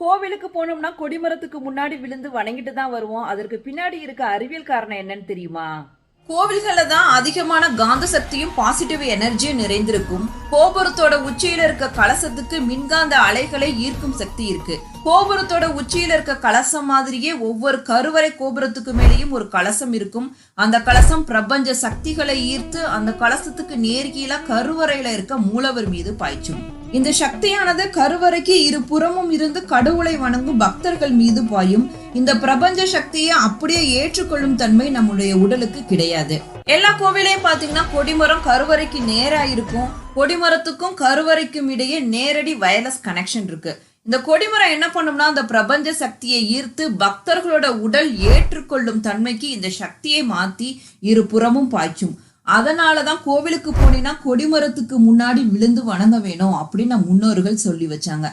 கோவிலுக்கு போனோம்னா கொடிமரத்துக்கு முன்னாடி விழுந்து வணங்கிட்டு தான் வருவோம். அதற்கு பின்னாடி இருக்க அறிவியல் காரணம் என்னன்னு தெரியுமா? கோவில்கள்ல தான் அதிகமான காந்த சக்தியும் பாசிட்டிவ் எனர்ஜியும் நிறைந்திருக்கும். கோபுரத்தோட உச்சியில இருக்க கலசத்துக்கு மின்காந்த அலைகளை ஈர்க்கும் சக்தி இருக்கு. கோபுரத்தோட உச்சியில இருக்க கலசம் மாதிரியே ஒவ்வொரு கருவறை கோபுரத்துக்கு மேலேயும் ஒரு கலசம் இருக்கும். அந்த கலசம் பிரபஞ்ச சக்திகளை ஈர்த்து அந்த கலசத்துக்கு நேர்கீழா கருவறையில இருக்க மூலவர் மீது பாய்ச்சும். இந்த சக்தியானது கருவறைக்கு இரு புறமும் இருந்து கடவுளை வணங்கும் பக்தர்கள் மீது பாயும். இந்த பிரபஞ்ச சக்தியை அப்படியே ஏற்றுக்கொள்ளும் தன்மை நம்முடைய உடலுக்கு கிடையாது. எல்லா கோவிலையும் பாத்தீங்கன்னா கொடிமரம் கருவறைக்கு நேரா இருக்கும். கொடிமரத்துக்கும் கருவறைக்கும் இடையே நேரடி வயர்லெஸ் கனெக்ஷன் இருக்கு. இந்த கொடிமரம் என்ன பண்ணும்னா அந்த பிரபஞ்ச சக்தியை ஈர்த்து பக்தர்களோட உடல் ஏற்றுக்கொள்ளும் தன்மைக்கு இந்த சக்தியை மாத்தி இரு புறமும் பாய்ச்சும். அதனால தான் கோவிலுக்கு போனீங்கன்னா கொடிமரத்துக்கு முன்னாடி விழுந்து வணங்க வேணும் அப்படின்னு முன்னோர்கள் சொல்லி வச்சாங்க.